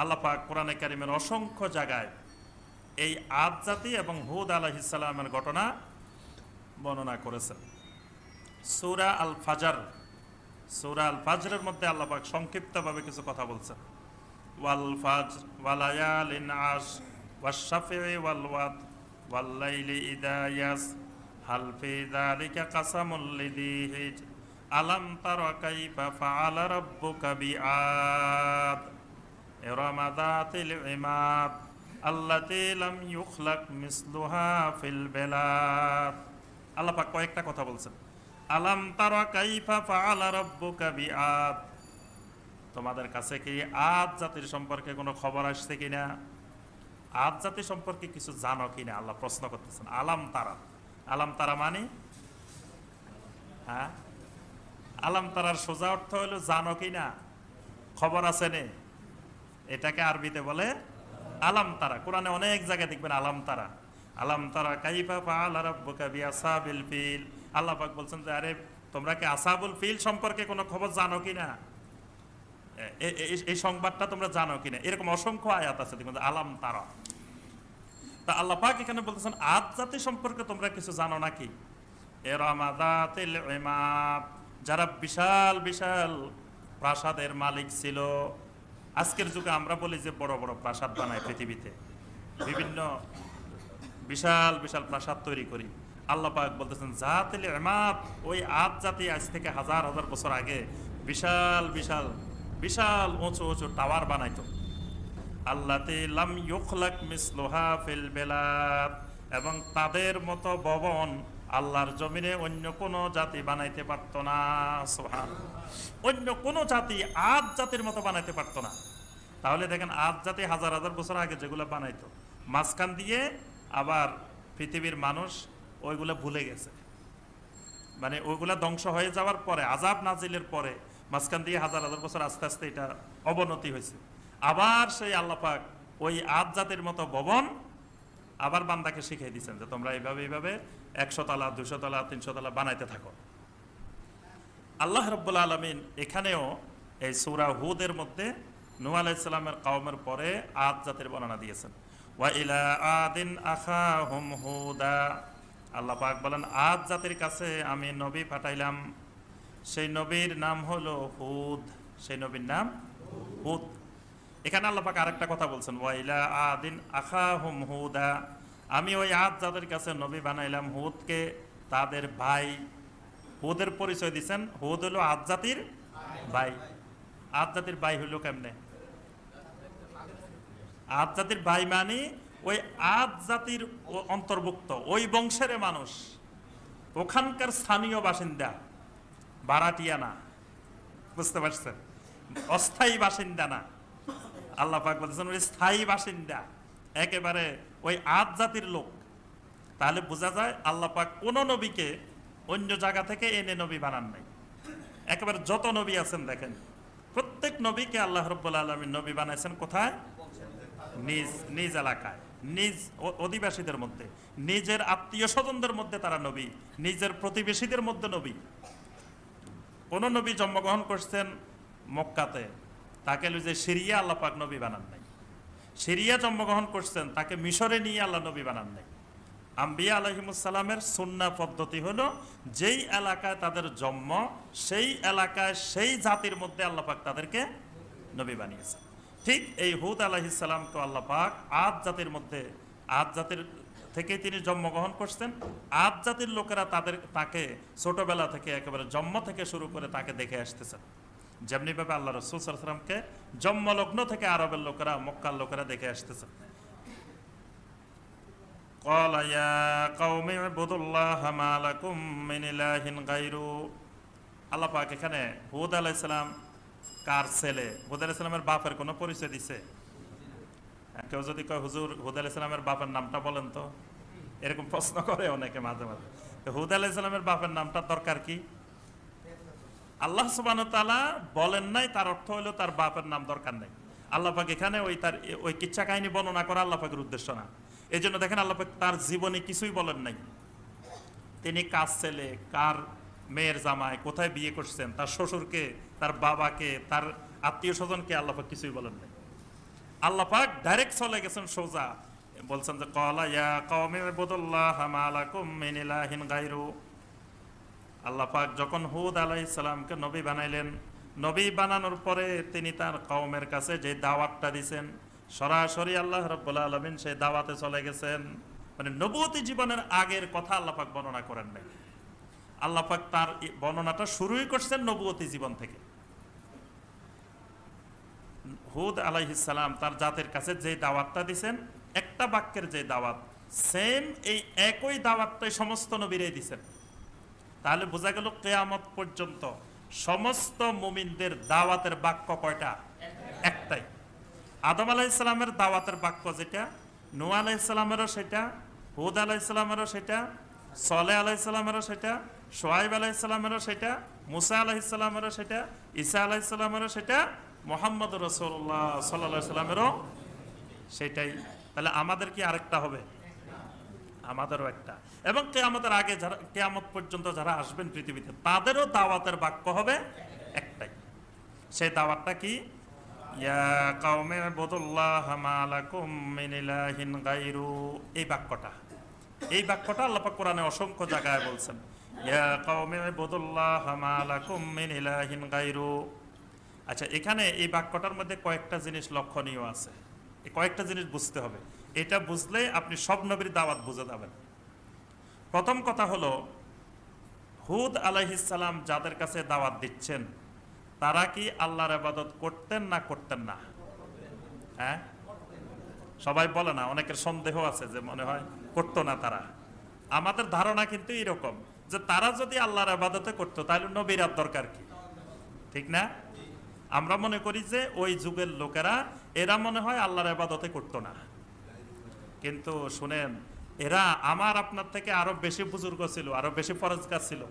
আল্লাহ পাক কোরআনে কারিমের অসংখ্য জায়গায় এই আদ জাতি এবং হুদ আলাহিসাল্লামের ঘটনা বর্ণনা করেছেন। সুরা আল ফাজার সুরা আল ফাজরের মধ্যে আল্লাহ পাক সংক্ষিপ্তভাবে কিছু কথা বলছেন। ওয়াল ফাজর ওয়ালায়ালিন আশ ওয়াশাফি ওয়াল ওয়াদ হিজ, আলাম তারা إرم ذات العماد التي لم يخلق مثلها في البلاد আল্লাহ পাক কয়েকটা কথা বলছেন আলাম তারা কাইফা ফাআলা রাব্বুকা বিআদ তোমাদের কাছে কি আদ জাতির সম্পর্কে কোনো খবর আসছে কিনা আদ জাতি সম্পর্কে কিছু জানো কিনা আল্লাহ প্রশ্ন করতেছেন আলাম তারা আলাম তারা মানে হ্যাঁ আলাম তারার সোজা অর্থ হলো জানো কিনা খবর আছে নে এটাকে আরবিতে বলে আলাম তারা কোরআনে অনেক জায়গায় দেখবেন আলাম তারা আলাম তারা কাইফা ফাআলা রাব্বুকা বিআসাবিল ফিল। আল্লাহ পাক বলছেন যে, আরে, তোমরা কি আসাবুল ফিল সম্পর্কে কোনো খবর জানো কি না এই সংবাদটা তোমরা জানো কিনা? এরকম অসংখ্য আয়াত আছে দেখুন যে আলাম তারা তা আল্লাহ পাক এখানে বলতেছেন, আদ জাতি সম্পর্কে তোমরা কিছু জানো নাকি? যারা বিশাল বিশাল প্রাসাদের মালিক ছিল আজকের যুগে আমরা বলি যে বড় বড় প্রাসাদ বানায় পৃথিবীতে। বিভিন্ন বিশাল বিশাল প্রাসাদ তৈরি করি। আল্লাহ পাক বলতেছেন, জাতিল ইমাদ ওই আদ জাতি আজ থেকে হাজার হাজার বছর আগে বিশাল বিশাল বিশাল উঁচু উঁচু টাওয়ার বানাইতো। আল্লাতে লাম ইউখলাক মিসলুহা ফিল বেলাদ এবং তাদের মতো ভবন আল্লাহর জমিনে অন্য কোনো জাতি বানাইতে পারত না সুবহান অন্য কোনো জাতি আদ জাতির মতো বানাইতে পারত না। তাহলে দেখেন, আদ জাতি হাজার হাজার বছর আগে যেগুলো বানাইতো, মাঝখান দিয়ে আবার পৃথিবীর মানুষ ওইগুলো ভুলে গেছে। মানে ওইগুলা ধ্বংস হয়ে যাওয়ার পরে আজাব নাজিলের পরে মাঝখান দিয়ে হাজার হাজার বছর আস্তে আস্তে এটা অবনতি হয়েছে। আবার সেই আল্লাপাক ওই আদ জাতির মতো ভবন আবার বান্দাকে শিখিয়ে দিচ্ছেন যে তোমরা এইভাবে এইভাবে একশো তলা দুশো তলা, তিনশো তলা বানাইতে থাকো। আল্লাহ রব্বুল আলমিন এখানেও এই সুরা হুদের মধ্যে নূ আলাইসাল্লামের কওমের পরে আদ জাতির বর্ণনা দিয়েছেন। ওয়া ইলা আদিন আখাহুম হুদা। আল্লাহ পাক বলেন, আদ জাতির কাছে আমি নবী পাঠাইলাম। সেই নবীর নাম হলো হুদ। সেই নবীর নাম হুদ। এখানে আল্লাহ পাক আরেকটা কথা বলছেন, ওয়াইলা আদিন আখাহুম হুদা। আমি ওই আদ জাতির কাছে নবী বানাইলাম, হুদকে তাদের ভাই, হুদের পরিচয় দিচ্ছেন হুদ হলো আদ জাতির ভাই। আদ জাতির ভাই হইল কেমনে? আদ জাতির ভাই মানে ওই আদ জাতির অন্তর্ভুক্ত, ওই বংশের মানুষ, ওখানকার স্থানীয় বাসিন্দা বারাটিয়া না বুঝতে পারছেন? অস্থায়ী বাসিন্দা না। আল্লাহ পাক বলতেছেন ওই স্থায়ী বাসিন্দা, একেবারে ওই আদ জাতির লোক। তাহলে বোঝা যায় আল্লাহ পাক কোন নবীকে অন্য জায়গা থেকে এনে নবী বানান নাই। একেবারে যত নবী আছেন দেখেন, প্রত্যেক নবীকে আল্লাহ রব্বুল আলমী নবী বানাইছেন কোথায়? নিজ নিজ এলাকায়, নিজ অধিবাসীদের মধ্যে, নিজের আত্মীয় স্বজনদের মধ্যে তারা নবী, নিজের প্রতিবেশীদের মধ্যে নবী। কোন নবী জন্মগ্রহণ করছেন মক্কাতে তাকে যে সিরিয়া, আল্লাহ পাক নবী বানান নাই। সিরিয়া জন্মগ্রহণ করছেন, তাকে মিশরে নিয়ে আল্লাহ নবী বানান নাই। আম্বিয়া আলহিমুসালামের সুন্না পদ্ধতি হলো, যেই এলাকায় তাদের জন্ম, সেই এলাকায় সেই জাতির মধ্যে আল্লাহ পাক তাদেরকে নবী বানিয়েছেন। ঠিক এই হুদ আলাহিসাল্লামকে আল্লাহ পাক আদ জাতির মধ্যে, আদ জাতির থেকে তিনি জন্মগ্রহণ করছেন। আদ জাতির লোকেরা তাদের, তাকে ছোটবেলা থেকে একেবারে জন্ম থেকে শুরু করে তাকে দেখে আসতেছেন। যেমনিভাবে আল্লাহ রসুল সাল্লামকে জন্মলগ্ন থেকে আরবের লোকেরা, মক্কার লোকেরা দেখে আসতেছে। আল্লাপাক এখানে হুদ আলাইসালাম কার ছেলে? হুদ আলাইসালামের বাপের কোনো পরিচয় দিছে? হ্যাঁ, কেউ যদি কয়, হুজুর, হুদ আলাইসালামের বাপের নামটা বলেন তো। এরকম প্রশ্ন করে অনেকে মাঝে মাঝে। হুদ আলাইসালামের বাপের নামটা দরকার কি? আল্লাহ সুবান বলেন নাই, তার অর্থ হলো তার বাপের নাম দরকার নেই। আল্লাহ পাক এখানে ওই তার, ওই কিচ্ছা কাহিনী বর্ণনা করা আল্লাহ পাকের উদ্দেশ্য না। এই জন্য দেখেন আল্লাহ পাক তার জীবনে কিছুই বলেন নাই। তিনি কার ছেলে, কার মেয়ের জামায় কোথায় বিয়ে করছেন, তার শ্বশুরকে, তার বাবাকে, তার আত্মীয় স্বজনকে আল্লাহ পাক কিছুই বলেন নাই। আল্লাহ পাক ডাইরেক্ট চলে গেছেন সোজা। বলছেন যে, কলা ইয়া কওমি ইবুদুল্লাহ মা লাকুম মিন ইলাহিন গায়রু। আল্লাহ পাক যখন হুদ আলাইহিস সালামকে নবী বানাইলেন, নবী বানানোর পরে তিনি তার কওমের কাছে যে দাওয়াতটা দিছেন, সরাসরি আল্লাহ রাব্বুল আলামিন সেই দাওয়াতে চলে গেছেন। মানে নবতী জীবনের আগের কথা আল্লাহ পাক বর্ণনা করেন নাই। আল্লাহ পাক তার বর্ণনাটা শুরুই করছেন নবতী জীবন থেকে। হুদ আলাইহিসালাম তার জাতের কাছে যে দাওয়াতটা দিছেন, একটা বাক্যের যে দাওয়াত, সেম এই একই দাওয়াতটাই সমস্ত নবীরাই দিছেন। তাহলে বোঝা গেল কেয়ামত পর্যন্ত সমস্ত মুমিনদের দাওয়াতের বাক্য কয়টা? একটাই। আদম আলাইসালামের দাওয়াতের বাক্য যেটা নু আলাইসালামেরও সেটা, হুদ আলাইসালামেরও সেটা, সলে আলাইসালামেরও সেটা, সোহাইব আলাইসালামেরও সেটা, মুসা আলাইসালামেরও সেটা, ঈসা আলাইসালামেরও সেটা মোহাম্মদ রসুল্লাহ সাল্লা সাল্লামেরও সেটাই। তাহলে আমাদের কি আরেকটা হবে? আমাদেরও একটা। এবং কেয়ামতের আগে যারা কেয়ামত পর্যন্ত যারা আসবেন পৃথিবীতে, তাদেরও দাওয়াতের বাক্য হবে একটাই। সেই দাওয়াতটা কি? এই বাক্যটা। এই বাক্যটা আল্লাহ পাক কোরআনে অসংখ্য জায়গায় বলছেন। আচ্ছা এখানে এই বাক্যটার মধ্যে কয়েকটা জিনিস লক্ষণীয় আছে। কয়েকটা জিনিস বুঝতে হবে। এটা বুঝলে আপনি সব নবীর দাওয়াত বুঝে যাবেন। প্রথম কথা হলো, হুদ আলাইহিসাল্লাম যাদের কাছে দাওয়াত দিচ্ছেন, তারা কি আল্লাহর আবাদত করতেন না করতেন না? হ্যাঁ? সবাই বলে না, অনেকের সন্দেহ আছে যে মনে হয় করতো না তারা। আমাদের ধারণা কিন্তু এরকম যে তারা যদি আল্লাহর আবাদতে করতো, তাহলে নবীর দরকার কি? ঠিক না? আমরা মনে করি যে ওই যুগের লোকেরা এরা মনে হয় আল্লাহর আবাদতে করতো না। কিন্তু শুনেন, এরা আমার আপনার থেকে আরও বেশি বুজুর্গ ছিল, আরও বেশি ফরজগার ছিল।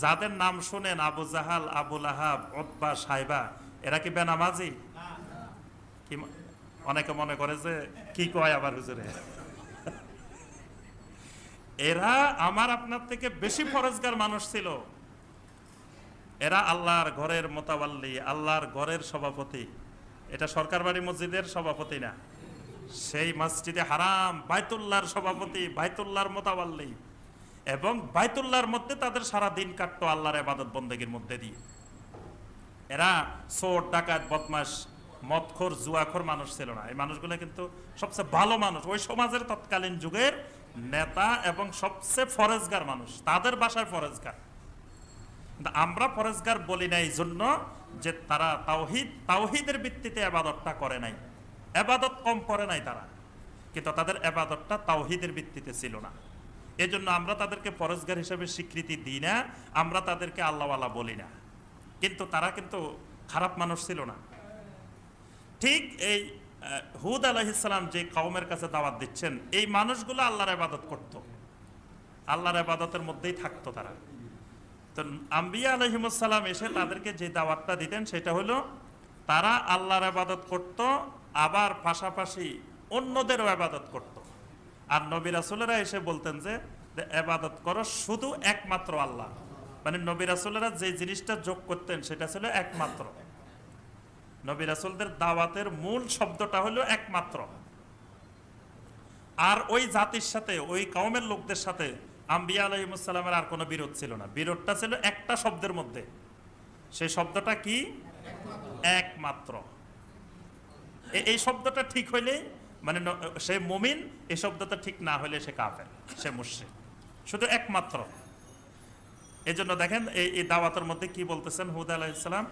যাদের নাম শুনেন আবু জাহাল আবুল আহাব ওতবা সাইবা, এরা কি বেনামাজি? কি অনেকে মনে করে যে, কি কয় আবার হুজুরে? এরা আমার আপনার থেকে বেশি ফরজগার মানুষ ছিল। এরা আল্লাহর ঘরের মোতাবাল্লি, আল্লাহর ঘরের সভাপতি। এটা সরকার বাড়ি মসজিদের সভাপতি না। সেই মসজিদে হারাম, বাইতুল্লাহর সভাপতি, বাইতুল্লাহর মোতাবাল্লি। এবং বাইতুল্লাহর মধ্যে তাদের সারা দিন কাটতো আল্লাহর এবাদত বন্দেগীর মধ্যে দিয়ে। এরা চোর, ডাকাত বদমাস মদখোর, জুয়াখোর মানুষ ছিল না। এই মানুষগুলো কিন্তু সবচেয়ে ভালো মানুষ। ওই সমাজের তৎকালীন যুগের নেতা এবং সবচেয়ে ফরেজগার মানুষ। তাদের বাসায় ফরেজগার। আমরা ফরেজগার বলি না এই জন্য যে তারা তাওহিদ, তাওহিদের ভিত্তিতে আবাদতটা করে নাই। আবাদত কম করে নাই তারা। কিন্তু তাদের আবাদতটা তাওহিদের ভিত্তিতে ছিল না। এজন্য আমরা তাদেরকে ফরজগার হিসেবে স্বীকৃতি দিই না, আমরা তাদেরকে আল্লাহওয়ালা বলি না। কিন্তু তারা কিন্তু খারাপ মানুষ ছিল না। ঠিক এই হুদ আলাহিসাল্লাম যে কওমের কাছে দাওয়াত দিচ্ছেন, এই মানুষগুলো আল্লাহর আবাদত করত। আল্লাহর আবাদতের মধ্যেই থাকতো তারা। তো আম্বিয়া আলহিমসাল্লাম এসে তাদেরকে যে দাওয়াতটা দিতেন সেটা হলো, তারা আল্লাহর আবাদত করত, আবার পাশাপাশি অন্যদেরও আবাদত করত। আর নবী রাসুলেরা এসে বলতেন যে আবাদত করো শুধু একমাত্র আল্লাহ। মানে নবী রাসুলেরা যে জিনিসটা যোগ করতেন সেটা ছিল একমাত্র। নবী রাসুলদের দাওয়াতের মূল শব্দটা হলো একমাত্র। আর ওই জাতির সাথে, ওই কওমের লোকদের সাথে আম্বিয়া আলহিমসাল্লামের আর কোনো বিরোধ ছিল না। বিরোধটা ছিল একটা শব্দের মধ্যে। সেই শব্দটা কি? একমাত্র। এই শব্দটা ঠিক হইলে মানে সে মমিন এই শব্দটা ঠিক না হলে সে কাফের, সে মুশ্রিক। শুধু একমাত্র। এই জন্য দেখেন, এই দাওয়াতের মধ্যে কি বলতেছেন হুদ আলাইসালাম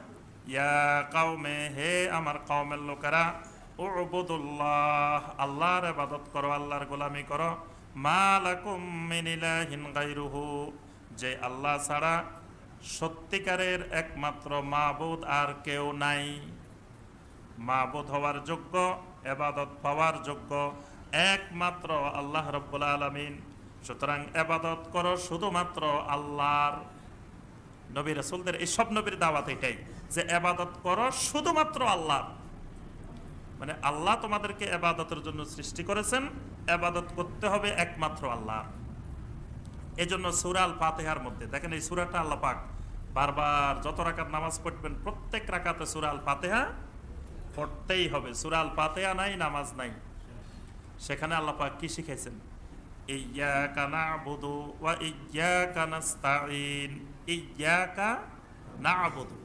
ইয়া কাউমে হে আমার কওমের লোকেরা, উবুদুল্লাহ, আল্লাহর ইবাদত করো, আল্লাহর গোলামি করো। যে আল্লাহ ছাড়া সত্যিকারের একমাত্র মাবুদ আর কেউ নাই। মাবুদ হওয়ার যোগ্য, এবাদত পাওয়ার যোগ্য, একমাত্র আল্লাহ রব্বুল আলমিন। সুতরাং এবাদত করো শুধুমাত্র আল্লাহর। নবী রসুলদের, এই সব নবীর দাওয়াত এটাই, যে এবাদত করো শুধুমাত্র আল্লাহ মানে আল্লাহ তোমাদেরকে এবাদতের জন্য সৃষ্টি করেছেন, এবাদত করতে হবে একমাত্র আল্লাহ। এই জন্য সুরাল ফাতেহার মধ্যে, দেখেন এই সুরাটা আল্লাহ পাক বারবার যত রাকাত নামাজ পড়বেন, প্রত্যেক রাকাতে সুরাল ফাতেহা পড়তেই হবে। সুরাল পাতেয়া নাই, নামাজ নাই। সেখানে আল্লাহ পাক কি শিখেছেন ইয়াকা ওয়া ইয়াকা নাস্তাইন ইয়াকা নাবুদু।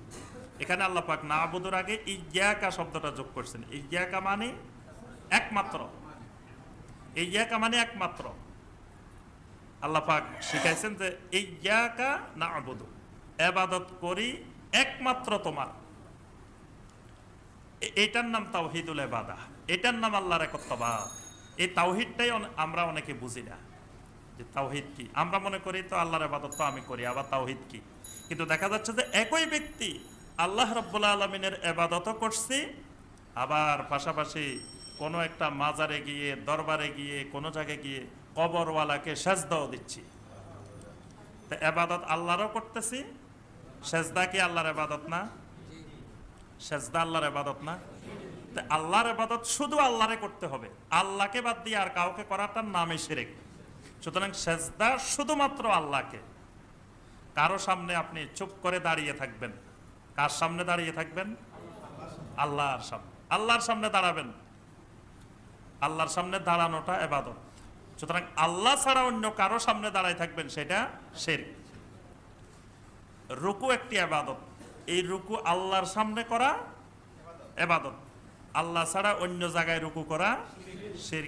এখানে আল্লাহ পাক নাবুদুর আগে ইয়াকা শব্দটা যোগ করছেন। ইয়াকা মানে একমাত্র। ইয়াকা মানে একমাত্র। আল্লাহ পাক শিখাইছেন যে ইয়াকা নাবুদু, এবাদত করি একমাত্র তোমার। এটার নাম তাওহিদুল এবাদা। এটার নাম আল্লাহর একত্ববাদ। এই তাওহিদটাই আমরা অনেকে বুঝি না। যে তাওহিদ কি? আমরা মনে করি তো আল্লাহর এবাদত তো আমি করি, আবার তাওহিদ কি? কিন্তু দেখা যাচ্ছে যে একই ব্যক্তি আল্লাহ রব্বুল্লা আলমিনের এবাদতও করছি, আবার পাশাপাশি কোনো একটা মাজারে গিয়ে, দরবারে গিয়ে, কোনো জায়গায় গিয়ে কবরওয়ালাকে সেজদাও দিচ্ছি। তো এবাদত আল্লাহরও করতেছি, সেজদা কি আল্লাহর এবাদত না? সেজদা আল্লাহর এবাদত না? তা আল্লাহর এবাদত শুধু আল্লাহরে করতে হবে, আল্লাহকে বাদ দিয়ে আর কাউকে করাটার নামে সেরেক সুতরাং সেজদা শুধুমাত্র আল্লাহকে। কারও সামনে আপনি চুপ করে দাঁড়িয়ে থাকবেন। কার সামনে দাঁড়িয়ে থাকবেন? আল্লাহর সামনে। আল্লাহর সামনে দাঁড়াবেন। আল্লাহর সামনে দাঁড়ানোটা এবাদত। সুতরাং আল্লাহ ছাড়া অন্য কারও সামনে দাঁড়ায় থাকবেন সেটা শের। রুকু একটি আবাদত এই রুকু আল্লাহর সামনে করা এবাদত। আল্লাহ ছাড়া অন্য জায়গায় রুকু করা শের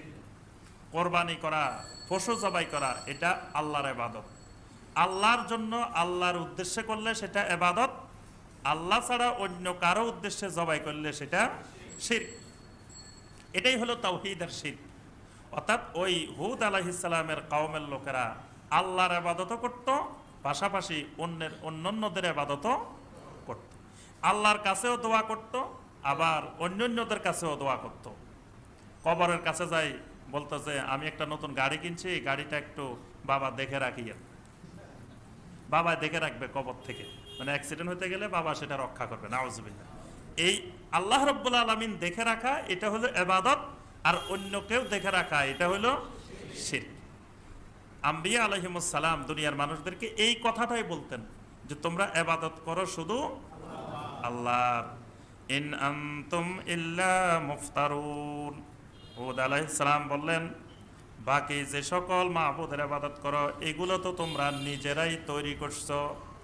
কোরবানি করা, পশু জবাই করা, এটা আল্লাহর এবাদত। আল্লাহর জন্য আল্লাহর উদ্দেশ্যে করলে সেটা এবাদত। আল্লাহ ছাড়া অন্য কারও উদ্দেশ্যে জবাই করলে সেটা শির এটাই হলো তাওহিদ আর শির অর্থাৎ ওই হুদ আলাহিসাল্লামের কাউমের লোকেরা আল্লাহর আবাদতও করত, পাশাপাশি অন্যের, অন্যান্যদের আবাদতও করত। আল্লাহর কাছেও দোয়া করত, আবার অন্যান্যদের কাছেও দোয়া করত। কবরের কাছে যাই বলতো যে, আমি একটা নতুন গাড়ি কিনছি গাড়িটা একটু বাবা দেখে রাখিয়েন বাবা দেখে রাখবে কবর থেকে। মানে অ্যাক্সিডেন্ট হতে গেলে বাবা সেটা রক্ষা করবে, নাউজুবিল্লাহ। এই আল্লাহ রব্বুল আলমিন দেখে রাখা, এটা হলো এবাদত আর অন্য কেউ দেখে রাখা, এটা হলো শির। আম্বিয়া আলহিমসালাম দুনিয়ার মানুষদেরকে এই কথাটাই বলতেন যে, তোমরা এবাদত করো শুধু আল্লাহর। ইন আনতুম ইল্লা মুফতারুন। হুদ আলাইহিসসালাম বললেন, বাকি যে সকল মাহবুদের আবাদত করো, এগুলো তো তোমরা নিজেরাই তৈরি করছ।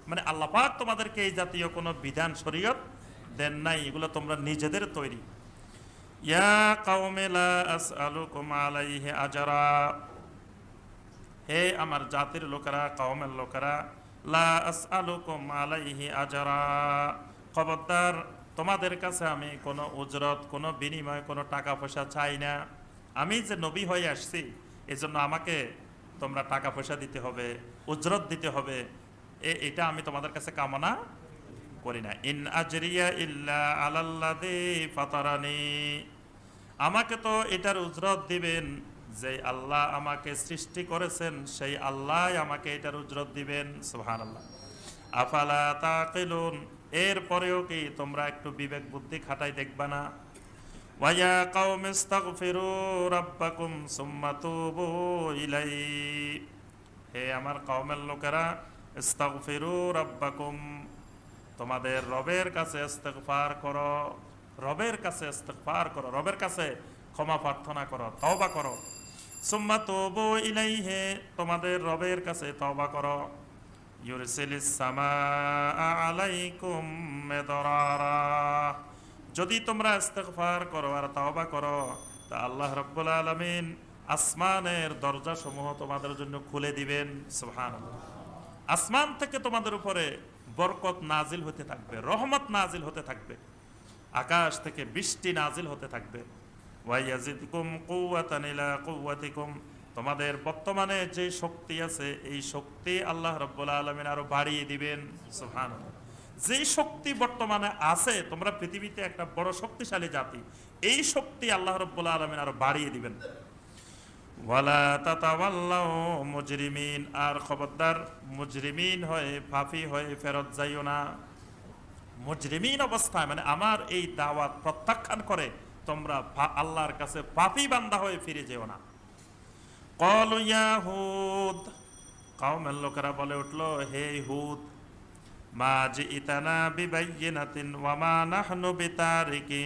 মানে আল্লাহ পাক তোমাদেরকে এই জাতীয় কোনো বিধান, শরীয়ত দেন নাই, এগুলো তোমরা নিজেদের তৈরি। ইয়া কাউমে লা আসআলুকুম আলাইহি আজরা। হে আমার জাতির লোকেরা, কওমের লোকেরা, লা আসআলুকুম আলাইহি আজরা। খবরদার, তোমাদের কাছে আমি কোনো উজরত, কোনো বিনিময়, কোনো টাকা পয়সা চাই না। আমি যে নবী হয়ে আসছি, এজন্য আমাকে তোমরা টাকা পয়সা দিতে হবে, উজরত দিতে হবে। এটা আমি তোমাদের কাছে কামনা করি না। ইন আজরিয়া ইল্লা আলাল্লাযী ফাতারানি। আমাকে তো এটার উজরত দিবেন, যে আল্লাহ আমাকে সৃষ্টি করেছেন, সেই আল্লাহ আমাকে এটার উজরত দিবেন সুহান আল্লাহ আফালা তাকিলুন, এরপরেও কি তোমরা একটু বিবেক বুদ্ধি খাটাই দেখবা না? ওয়ায়া কাউম ইস্তাগফিরু রাব্বাকুম সুম্মা তুবু ইলাই হে আমার কওমের লোকেরা তোমাদের রবের কাছে ইস্তেগফার করো, রবের কাছে ইস্তেগফার করো, রবের কাছে ক্ষমা প্রার্থনা করো, তওবা করো। সুম্মা তুবু ইলাইহি, তোমাদের রবের কাছে তওবা করো। আলাইকুম যদি তোমরা ইস্তেগফার করো আর তওবা করো, তা আল্লাহ রাব্বুল আলামিন আসমানের দরজা সমূহ তোমাদের জন্য খুলে দিবেন। সুবহানাল্লাহ। আসমান থেকে তোমাদের উপরে বরকত নাজিল হতে থাকবে, রহমত নাজিল হতে থাকবে, আকাশ থেকে বৃষ্টি নাজিল হতে থাকবে। তোমাদের বর্তমানে যে শক্তি আছে, এই শক্তি আল্লাহ রাব্বুল আলামিন আরও বাড়িয়ে দিবেন, সুবহানাল্লাহ। যে শক্তি বর্তমানে আছে, তোমরা পৃথিবীতে একটা বড় শক্তিশালী জাতি, এই শক্তি আল্লাহ রাব্বুল আলামিন আরও বাড়িয়ে দিবেন। ওয়ালা তাতাওয়াল্লাউ মুজরিমিন, আর খবরদার মুজরিমিন হয়ে পাপী হয়ে ফেরত যাইও না। মুজরিমিন অবস্থায় মানে আমার এই দাওয়াত প্রত্যাখ্যান করে তোমরা আল্লাহর কাছে পাপী বান্দা হয়ে ফিরে যেও না। কল ইয়া হুদ কাউমের লোকেরা বলে উঠল, হে হুদ, মা জিইতানা বিবাইয়িনাতিন ওয়া মা নাহনু বিতারিকি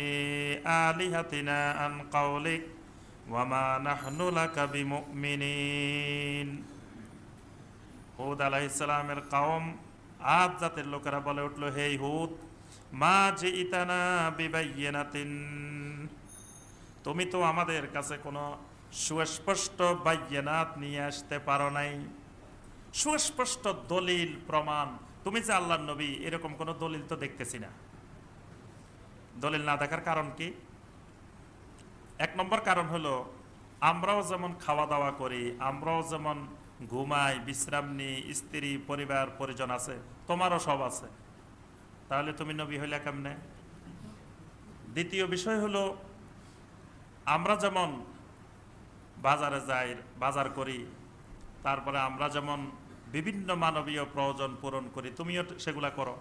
আলিহাতিনা আন কাউলিক ওয়া মা নাহনু লাকা বিমুমিনিন। হুদ আলাইহিস সালামের কওম আদ জাতের লোকেরা বলে উঠল, হে হুদ, মা জিইতানা বিবাইয়িনাতিন। তুমি তো আমাদের কাছে কোনো সুস্পষ্ট বাইয়নাত নিয়ে আসতে পারো নাই। সুস্পষ্ট দলিল, প্রমাণ। তুমি যে আল্লাহর নবী, এরকম কোনো দলিল তো দেখতেছি না। দলিল না দেখার কারণ কি? এক নম্বর কারণ হলো, আমরাও যেমন খাওয়া দাওয়া করি, আমরাও যেমন ঘুমাই, বিশ্রাম নিই, স্ত্রী, পরিবার, পরিজন আছে, তোমারও সব আছে। তাহলে তুমি নবী হইলে কেমনে? দ্বিতীয় বিষয় হলো, আমরা যেমন বাজারে যাই, বাজার করি, তারপরে আমরা যেমন বিভিন্ন মানবীয় প্রয়োজন পূরণ করি, তুমিও সেগুলা করো।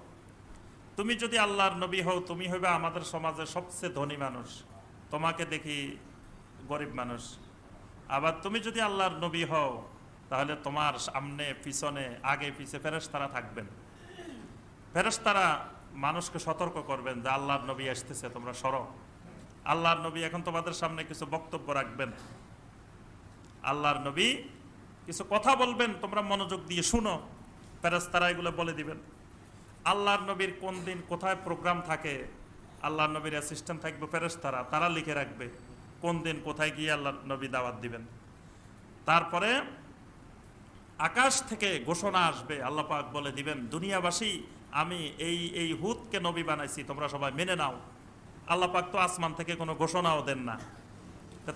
তুমি যদি আল্লাহর নবী হও, তুমি হইবে আমাদের সমাজের সবচেয়ে ধনী মানুষ। তোমাকে দেখি গরিব মানুষ। আবার তুমি যদি আল্লাহর নবী হও, তাহলে তোমার সামনে, পিছনে, আগে পিছে ফেরেশতারা থাকবেন। ফেরেশতারা মানুষকে সতর্ক করবেন যে আল্লাহর নবী আসতেছে, তোমরা সরো। আল্লাহর নবী এখন তোমাদের সামনে কিছু বক্তব্য রাখবেন। আল্লাহর নবী কিছু কথা বলবেন, তোমরা মনোযোগ দিয়ে শুনো। ফেরেশতারা এগুলো বলে দিবেন। আল্লাহর নবীর কোন দিন কোথায় প্রোগ্রাম থাকে আল্লাহর নবীর অ্যাসিস্ট্যান্ট থাকবে ফেরেশতারা। তারা লিখে রাখবে কোন দিন কোথায় গিয়ে আল্লাহ নবী দাওয়াত দিবেন। তারপরে আকাশ থেকে ঘোষণা আসবে, আল্লাহ পাক বলে দিবেন, দুনিয়াবাসী, আমি এই এই হুদকে নবী বানাইছি, তোমরা সবাই মেনে নাও। আল্লাহ পাক তো আসমান থেকে কোনো ঘোষণাও দেন না।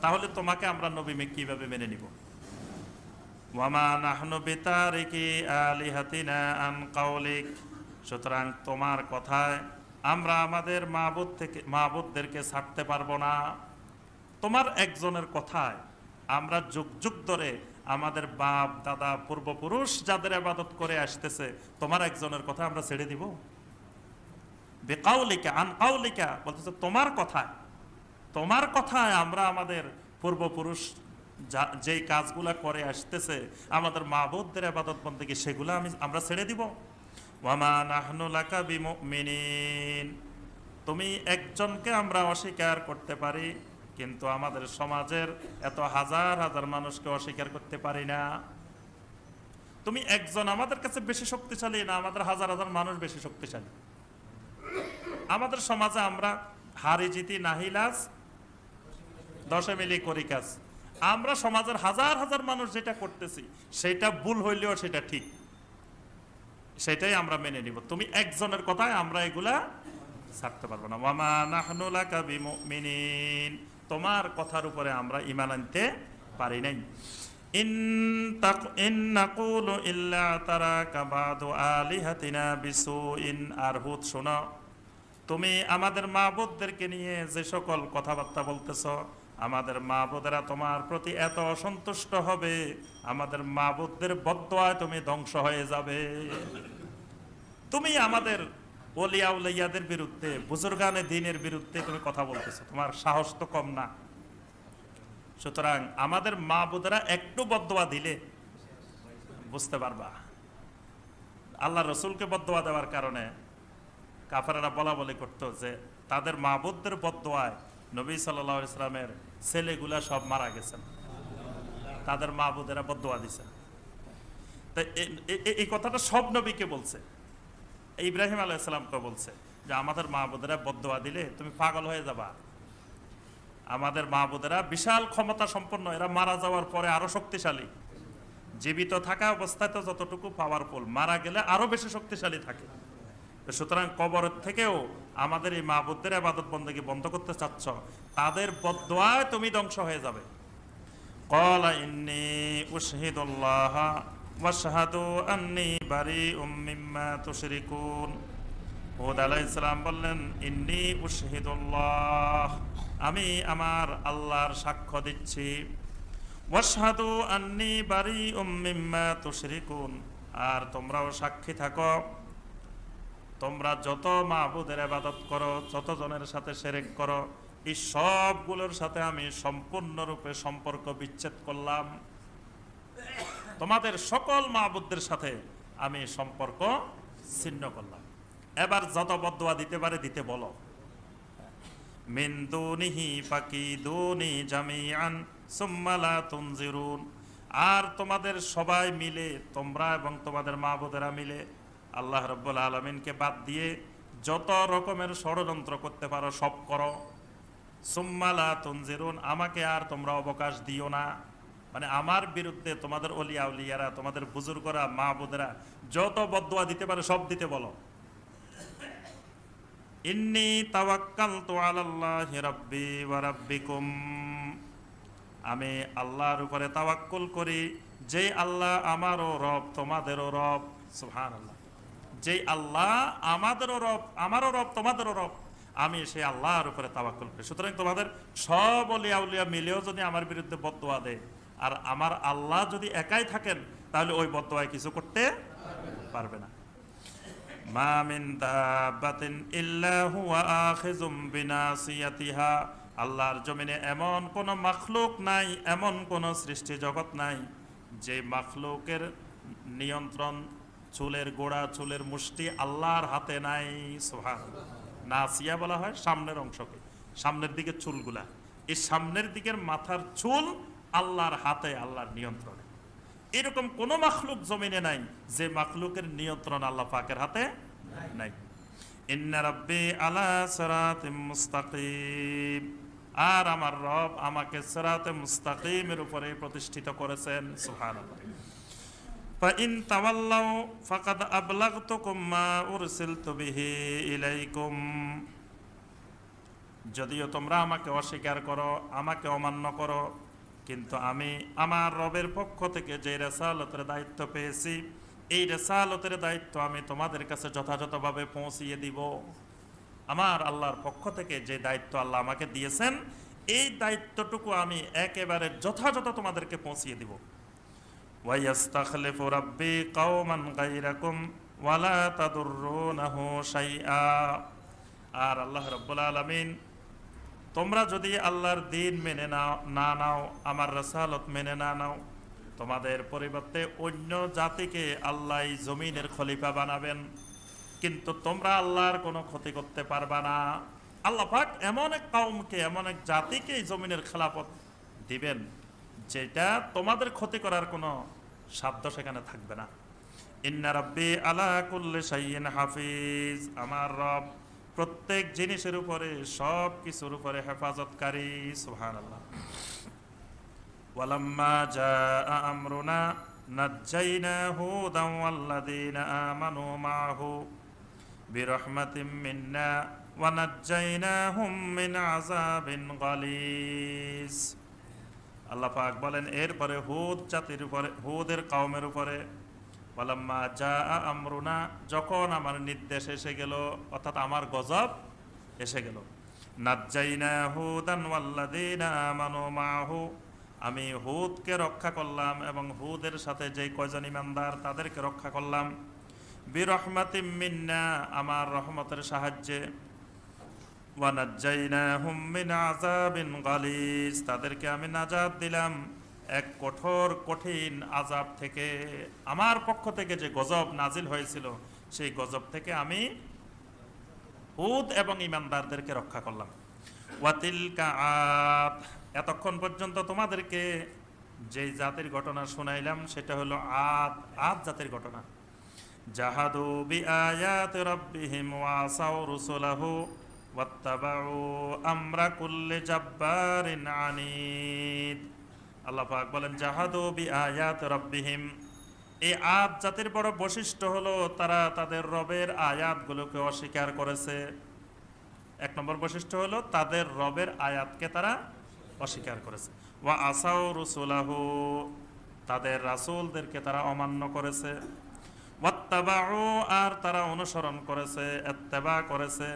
তাহলে তোমাকে আমরা নবী কীভাবে মেনে নিব? সুতরাং তোমার কথায় আমরা আমাদের মাহবুদ থেকে মাহবুদদেরকে ছাড়তে পারব না। তোমার একজনের কথায় আমরা যুগ যুগ ধরে আমাদের বাপ, দাদা, পূর্বপুরুষ যাদের আবাদত করে আসতেছে, তোমার একজনের কথা আমরা ছেড়ে দিব? বেকাও বেকাউলিকা আন কাউলিকা বলতেছে তোমার কথায় তোমার কথায় আমরা আমাদের পূর্বপুরুষ যেই কাজগুলা করে আসতেছে, আমাদের মাহবুদদের আবাদত বন্ধে সেগুলো আমি, আমরা ছেড়ে দিব? ওয়ামা নাহনু লাকা বিমুমিনিন। তুমি একজনকে আমরা অস্বীকার করতে পারি, কিন্তু আমাদের সমাজের এত হাজার হাজার মানুষকে অস্বীকার করতে পারি না। তুমি একজন আমাদের কাছে বেশি শক্তিশালী না, আমাদের হাজার হাজার মানুষ বেশি শক্তিশালী। আমাদের সমাজে আমরা হারি জিতি নাহিলাস দশে মিলি করি কাজ। আমরা সমাজের হাজার হাজার মানুষ যেটা করতেছি, সেটা ভুল হইলেও সেটা ঠিক। সেটাই আমরা মেনে নিব। তুমি একজনের কথায় আমরা এগুলা ছাড়তে পারব না। ওয়ামা নাহনু লাকা বিমুমিনিন। তোমার কথার উপরে আমরা ইমান আনতে পারি নাই। তুমি আমাদের মাহবুদদেরকে নিয়ে যে সকল কথাবার্তা বলতেছ আমাদের মাহবুদেরা তোমার প্রতি এত অসন্তুষ্ট হবে, আমাদের মাহবুদদের বদয়ায় তুমি ধ্বংস হয়ে যাবে। তুমি আমাদের ওলিয়া উলাইয়াদের বিরুদ্ধে, বুজুর্গানে দিনের বিরুদ্ধে তুমি কথা বলতেছো, তোমার সাহস তো কম না। সুতরাং আমাদের মা বোধেরা একটু বদোয়া দিলে বুঝতে পারবা। আল্লাহ রসুলকে বদোয়া দেওয়ার কারণে কাফারেরা বলা বলি করতো যে, তাদের মাহবুদদের বদোয়ায় নবী সাল্লাহ ইসলামের ছেলেগুলা সব মারা গেছেন। তাদের মাহবুদেরা বদোয়া দিছে। এই কথাটা সব নবীকে বলছে। ইব্রাহিম আলাইসালামকে বলছে যে, আমাদের মা বোধেরা বদোয়া দিলে তুমি পাগল হয়ে যাবা। আমাদের মাহবুদেরা বিশাল ক্ষমতা সম্পন্ন, এরা মারা যাওয়ার পরে আরও শক্তিশালী। জীবিত থাকা অবস্থায় তো যতটুকু পাওয়ারফুল মারা গেলে আরও বেশি শক্তিশালী থাকে। সুতরাং কবরের থেকেও আমাদের এই মাহবুদদের আবাদত বন্দকে বন্ধ করতে চাচ্ছ, তাদের বদোয়ায় তুমি ধ্বংস হয়ে যাবে। কলা ইন্নি উশহিদুল্লাহ ওয়াশহাদু আন্নি বারি উম্মিম্মা তুশরিকুন। হুদ আলাইহিস সালাম বললেন, ইন্নি উশহিদুল্লাহ, আমি আমার আল্লাহর সাক্ষ্য দিচ্ছি। ওয়াশহাদু আন্নি বারি উম্মিম্মা তুশরিকুন, আর তোমরাও সাক্ষী থাকো। তোমরা যত মাহবুদের আবাদত করো যত জনের সাথে সেরেক করো, এই সবগুলোর সাথে আমি সম্পূর্ণরূপে সম্পর্ক বিচ্ছেদ করলাম। তোমাদের সকল মাহবুদদের সাথে আমি সম্পর্ক ছিন্ন করলাম। এবার যত বদোয়া দিতে পারে, দিতে বলো। মিন দুনিহি ফাকিদুনি জামিআন সুম্মা লা তুনজিরুন। আর তোমাদের সবাই মিলে, তোমরা এবং তোমাদের মা বোনেরা মিলে আল্লাহ রব্বুল আলমিনকে বাদ দিয়ে যত রকমের ষড়যন্ত্র করতে পারো সব করো। সুম্মালা তুনজিরুন, আমাকে আর তোমরা অবকাশ দিও না। মানে আমার বিরুদ্ধে তোমাদের অলিয়া উলিয়ারা, তোমাদের বুজুর্গরা মা বোনেরা যত বদোয়া দিতে পারে সব দিতে বলো। ইন্নি তাওয়াক্কালতু আলাল্লাহি রাব্বি ওয়া রাব্বিকুম। আমি আল্লাহর উপরে তাওয়াক্কুল করি যেই আল্লাহ আমারও রব, তোমাদেরও রব। সুবহানাল্লাহ। যেই আল্লাহ আমাদেরও রব, আমারও রব, তোমাদেরও রব, আমি সেই আল্লাহর উপরে তাওয়াক্কুল করি। সুতরাং তোমাদের সব অলিয়া উলিয়া মিলেও যদি আমার বিরুদ্ধে বদোয়া দেয়, আর আমার আল্লাহ যদি একাই থাকেন, তাহলে ওই বদোয়ায় কিছু করতে পারবে না। মা মিন দাব্বাতিন ইল্লা হুয়া আখিযুম বিনাসিয়াতিহা। আল্লাহর জমিনে এমন কোন মাখলুক নাই, এমন কোন সৃষ্টি জগৎ নাই, যে মাখলুকের নিয়ন্ত্রণ চুলের গোড়া, চুলের মুষ্টি আল্লাহর হাতে নাই সোহান নাসিয়া বলা হয় সামনের অংশকে, সামনের দিকে চুলগুলা। এই সামনের দিকের মাথার চুল আল্লাহর হাতে, আল্লাহর নিয়ন্ত্রণে। এরকম কোন মাখলুক জমিনে নাই, যে মাখলুকের নিয়ন্ত্রণ আল্লাহ পাকের হাতে নাই। আর আমার রব আমাকে সিরাতে মুস্তাকিমের উপরে প্রতিষ্ঠিত করেছেন, সুবহানাল্লাহ। فإن تولوا فقد أبلغتكم ما أرسلت به إليكم যদিও তোমরা আমাকে অস্বীকার করো আমাকে অমান্য করো কিন্তু আমি আমার রবের পক্ষ থেকে যে রেসালতের দায়িত্ব পেয়েছি এই রেসালতের দায়িত্ব আমি তোমাদের কাছে যথাযথভাবে পৌঁছিয়ে দিব আমার আল্লাহর পক্ষ থেকে যে দায়িত্ব আল্লাহ আমাকে দিয়েছেন এই দায়িত্বটুকু আমি একেবারে যথাযথ তোমাদেরকে পৌঁছিয়ে দিব ওয়াইয়াস্তাখলিফু রাব্বি কওমান গায়রাকুম ওয়ালা তাদুররুনহু শাইআ আর আল্লাহ আলামিন, তোমরা যদি আল্লাহর দিন মেনে নাও, না নাও, আমার রসালত মেনে না নাও, তোমাদের পরিবর্তে অন্য জাতিকে আল্লাহ জমিনের খলিফা বানাবেন। কিন্তু তোমরা আল্লাহর কোনো ক্ষতি করতে পারবা না। আল্লাহ ভাগ এমন এক কাউমকে এমন এক জাতিকে জমিনের খেলাপথ দিবেন, যেটা তোমাদের ক্ষতি করার কোনো সাধ্য সেখানে থাকবে না। ইন্না রাব্বি আলা কুল্লি শাইইন হাফিজ। আমার রব প্রত্যেক জিনিসের উপরে সব কিছুর উপরে হেফাজতকারী, সুবহানাল্লাহ। ওয়ালাম্মা জাআ আমরুনা নাজ্জাইনা হুদান ওয়াল্লাযীনা আমানু মাআহু বিরহমাতিম মিন্না ওয়া নাজ্জাইনাহুম মিন আযাবিন গালিজ। আল্লাহ পাক বলেন, এরপরে হুদ জাতির উপরে, হুদের কওমের উপরে বলাম্মা যা আমরুনা, যখন আমার নির্দেশ এসে গেল, অর্থাৎ আমার গজব এসে গেল। নাজ্জাইনা হুদান ওয়াল্লাযীনা আমানু মাহু আমি হুদকে রক্ষা করলাম এবং হুদের সাথে যে কয়জন ইমানদার তাদেরকে রক্ষা করলাম। বিরহমাতিম মিন্না, আমার রহমতের সাহায্যে ওয়ানাজ্জাইনাহুম মিন আযাবিন গালিজ তাদেরকে আমি নাজাত দিলাম এক কঠোর, কঠিন আজাব থেকে। আমার পক্ষ থেকে যে গজব নাজিল হয়েছিল, সেই গজব থেকে আমি হুদ এবং ইমানদারদেরকে রক্ষা করলাম। ওয়াতিলকা আদ এতক্ষণ পর্যন্ত তোমাদেরকে যে জাতির ঘটনা শুনাইলাম, সেটা হলো আদ আদ জাতির ঘটনা। জাহাদু বি আয়াত রাব্বিহিম ওয়াসাউ রুসুলাহু। আমরা কুল্লে জাব্বারিন আনিদ। আল্লাহ পাক বলেন, জাহাদু বি আয়াত রাব্বিহিম। এই আদ জাতির বড় বৈশিষ্ট্য হলো তারা তাদের রবের আয়াতগুলোকে অস্বীকার করেছে। এক নম্বর বৈশিষ্ট্য হলো তাদের রবের আয়াতকে তারা অস্বীকার করেছে। ওয়া আসাউ রুসুলাহু, তাদের রাসূলদেরকে তারা অমান্য করেছে। ওয়াত্তাবাউ, আর তারা অনুসরণ করেছে, এত্তেবা করেছে।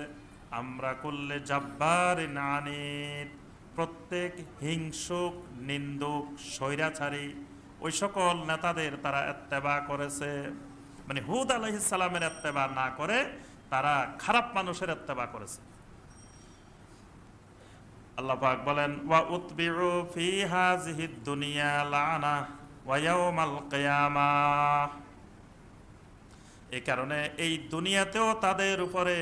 আমরা করলে জাব্বারিন আনিদ প্রত্যেক হিংসুক, নিন্দুক, স্বৈরাচারী, ওই সকল নেতাদের তারা এত্তেবা করেছে। মানে হুদ আলহিস সালামের এত্তেবা না করে তারা খারাপ মানুষের এত্তেবা করেছে। আল্লাহ পাক বলেন, ওয়া উতবিউ ফি হাযিহি দুনিয়া লানা ওয়া ইয়াউমাল কিয়ামাহ এই কারণে এই দুনিয়াতেও তাদের উপরে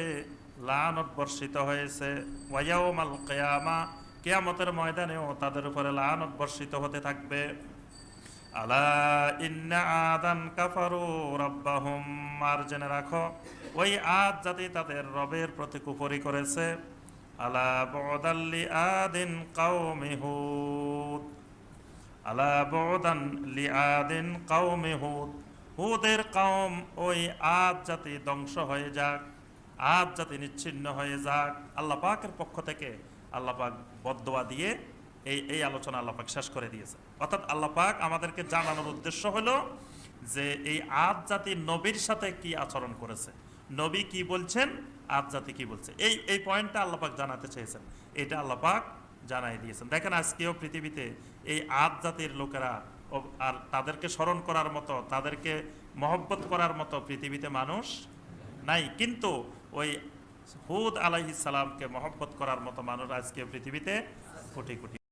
লানত বর্ষিত হয়েছে। ওয়াইয়াউমাল কেয়ামা, কেয়ামতের ময়দানেও তাদের উপরে লানত বর্ষিত হতে থাকবে। আলা ইন্না আদান কাফারু রাব্বাহুম, আর জেনে রাখো, ওই আদ জাতি তাদের রবের প্রতি কুফরি করেছে। আলা বদাল্লি আদিন কাউমি হুদ, আলা বদান লি আদিন কাউমি হুদ। হুদের কাউম ওই আদ জাতি ধ্বংস হয়ে যাক। আদ জাতি নিচ্ছিন্ন হয়ে যাক, আল্লাহ পাকের পক্ষ থেকে আল্লাহ পাক বদোয়া দিয়ে এই এই আলোচনা আল্লাহ পাক শেষ করে দিয়েছে। অর্থাৎ আল্লাহ পাক আমাদেরকে জানানোর উদ্দেশ্য হলো যে এই আদ জাতি নবীর সাথে কি আচরণ করেছে, নবী কি বলছেন আদ জাতি কি বলছে। এই এই পয়েন্টটা আল্লাহ পাক জানাতে চেয়েছেন। এটা আল্লাহ পাক জানাই দিয়েছেন। দেখেন আজকেও পৃথিবীতে এই আদ জাতির লোকেরা আর তাদেরকে স্মরণ করার মতো, তাদেরকে মহব্বত করার মতো পৃথিবীতে মানুষ নাই। কিন্তু ওই হুদ আলাইহিসালামকে মহব্বত করার মতো মানুষ আজকে পৃথিবীতে কোটি কোটি